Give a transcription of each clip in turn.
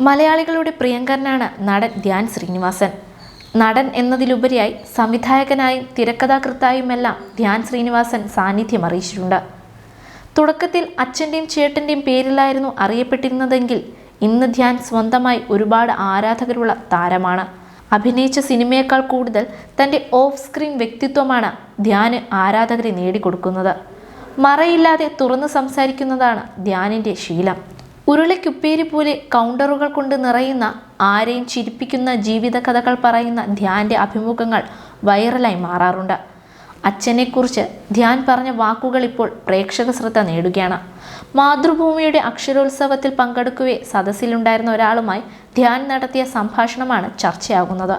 മലയാളികളുടെ പ്രിയങ്കരനാണ് നടൻ ധ്യാൻ ശ്രീനിവാസൻ. നടൻ എന്നതിലുപരിയായി സംവിധായകനായും തിരക്കഥാകൃത്തായുമെല്ലാം ധ്യാൻ ശ്രീനിവാസൻ സാന്നിധ്യം അറിയിച്ചിട്ടുണ്ട്. തുടക്കത്തിൽ അച്ഛന്റെയും ചേട്ടന്റെയും പേരിലായിരുന്നു അറിയപ്പെട്ടിരുന്നതെങ്കിൽ ഇന്ന് ധ്യാൻ സ്വന്തമായി ഒരുപാട് ആരാധകരുള്ള താരമാണ്. അഭിനയിച്ച സിനിമയേക്കാൾ കൂടുതൽ തന്റെ ഓഫ് സ്ക്രീൻ വ്യക്തിത്വമാണ് ധ്യാന് ആരാധകരെ നേടിക്കൊടുക്കുന്നത്. മറയില്ലാതെ തുറന്ന് സംസാരിക്കുന്നതാണ് ധ്യാനിന്റെ ശീലം. ഉരുളയ്ക്കുപ്പേരി പോലെ കൗണ്ടറുകൾ കൊണ്ട് നിറയുന്ന ആരെയും ചിരിപ്പിക്കുന്ന ജീവിത കഥകൾ പറയുന്ന ധ്യാന്റെ അഭിമുഖങ്ങൾ വൈറലായി മാറാറുണ്ട്. അച്ഛനെക്കുറിച്ച് ധ്യാൻ പറഞ്ഞ വാക്കുകൾ ഇപ്പോൾ പ്രേക്ഷക ശ്രദ്ധ നേടുകയാണ്. മാതൃഭൂമിയുടെ അക്ഷരോത്സവത്തിൽ പങ്കെടുക്കവേ സദസ്സിലുണ്ടായിരുന്ന ഒരാളുമായി ധ്യാൻ നടത്തിയ സംഭാഷണമാണ് ചർച്ചയാകുന്നത്.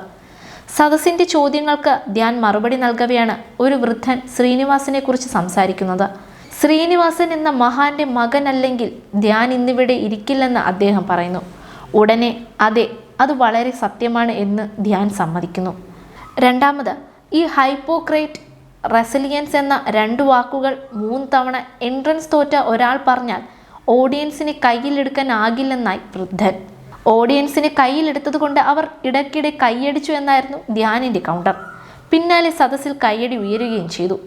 സദസ്സിന്റെ ചോദ്യങ്ങൾക്ക് ധ്യാൻ മറുപടി നൽകവെയാണ് ഒരു വൃദ്ധൻ ശ്രീനിവാസിനെക്കുറിച്ച് സംസാരിക്കുന്നത്. ശ്രീനിവാസൻ എന്ന മഹാന്റെ മകനല്ലെങ്കിൽ ധ്യാൻ ഇന്നിവിടെ ഇരിക്കില്ലെന്ന് അദ്ദേഹം പറയുന്നു. ഉടനെ അതെ അത് വളരെ സത്യമാണ് എന്ന് ധ്യാൻ സമ്മതിക്കുന്നു. രണ്ടാമത് ഈ ഹൈപ്പോക്രേറ്റ് റെസിലിയൻസ് എന്ന രണ്ട് വാക്കുകൾ മൂന്ന് തവണ എൻട്രൻസ് തോറ്റ ഒരാൾ പറഞ്ഞാൽ ഓഡിയൻസിനെ കയ്യിലെടുക്കാൻ കയ്യിലെടുക്കാനാകില്ലെന്നായി വൃദ്ധൻ. ഓഡിയൻസിനെ കയ്യിലെടുത്തത് കൊണ്ട് അവർ ഇടയ്ക്കിടെ കൈയടിച്ചു എന്നായിരുന്നു ധ്യാനിന്റെ കൗണ്ടർ. പിന്നാലെ സദസ്സിൽ കൈയടി ഉയരുകയും ചെയ്തു.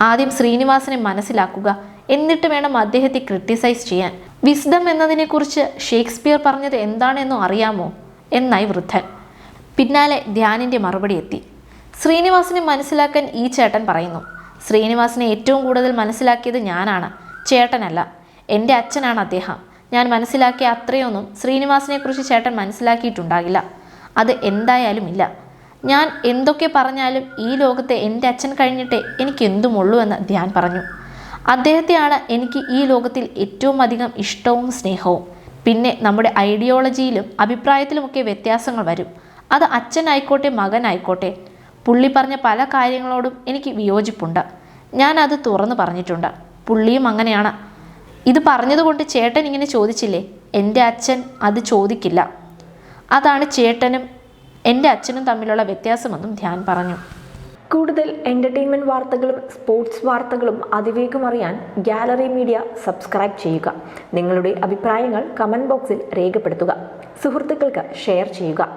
ആദ്യം ശ്രീനിവാസനെ മനസ്സിലാക്കുക. എന്നിട്ട് വേണം അദ്ദേഹത്തെ ക്രിട്ടിസൈസ് ചെയ്യാൻ. വിസ്ഡം എന്നതിനെക്കുറിച്ച് ഷേക്സ്പിയർ പറഞ്ഞത് എന്താണെന്നോ അറിയാമോ? എന്നായി വൃദ്ധൻ. പിന്നാലെ ധ്യാനിന്റെ മറുപടി എത്തി. ശ്രീനിവാസിനെ മനസ്സിലാക്കാൻ ഈ ചേട്ടൻ പറയുന്നു. ശ്രീനിവാസിനെ ഏറ്റവും കൂടുതൽ മനസ്സിലാക്കിയത് ഞാനാണ്. ചേട്ടനല്ല. എന്റെ അച്ഛനാണ് അദ്ദേഹം. ഞാൻ മനസ്സിലാക്കിയ അത്രയൊന്നും ശ്രീനിവാസിനെക്കുറിച്ച് ചേട്ടൻ മനസ്സിലാക്കിയിട്ടുണ്ടാകില്ല. അത് എന്തായാലും ഇല്ല. ഞാൻ എന്തൊക്കെ പറഞ്ഞാലും ഈ ലോകത്തെ എന്റെ അച്ഛൻ കഴിഞ്ഞിട്ടേ എനിക്ക് എന്തുമുള്ളൂ എന്ന് ധ്യാൻ പറഞ്ഞു. അദ്ദേഹത്തെയാണ് എനിക്ക് ഈ ലോകത്തിൽ ഏറ്റവും അധികം ഇഷ്ടവും സ്നേഹവും. പിന്നെ നമ്മുടെ ഐഡിയോളജിയിലും അഭിപ്രായത്തിലുമൊക്കെ വ്യത്യാസങ്ങൾ വരും. അത് അച്ഛനായിക്കോട്ടെ മകനായിക്കോട്ടെ. പുള്ളി പറഞ്ഞ പല കാര്യങ്ങളോടും എനിക്ക് വിയോജിപ്പുണ്ട്. ഞാൻ അത് തുറന്നു പറഞ്ഞിട്ടുണ്ട്. പുള്ളിയും അങ്ങനെയാണ്. ഇത് പറഞ്ഞതുകൊണ്ട് ചേട്ടൻ ഇങ്ങനെ ചോദിച്ചില്ലേ? എന്റെ അച്ഛൻ അത് ചോദിക്കില്ല. അതാണ് ചേട്ടനും എന്റെ അച്ഛനും തമ്മിലുള്ള വ്യത്യാസമെന്നും ധ്യാൻ പറഞ്ഞു. കൂടുതൽ എന്റർടൈൻമെന്റ് വാർത്തകളും സ്പോർട്സ് വാർത്തകളും അതിവേഗം അറിയാൻ ഗാലറി മീഡിയ സബ്സ്ക്രൈബ് ചെയ്യുക. നിങ്ങളുടെ അഭിപ്രായങ്ങൾ കമന്റ് ബോക്സിൽ രേഖപ്പെടുത്തുക. സുഹൃത്തുക്കൾക്ക് ഷെയർ ചെയ്യുക.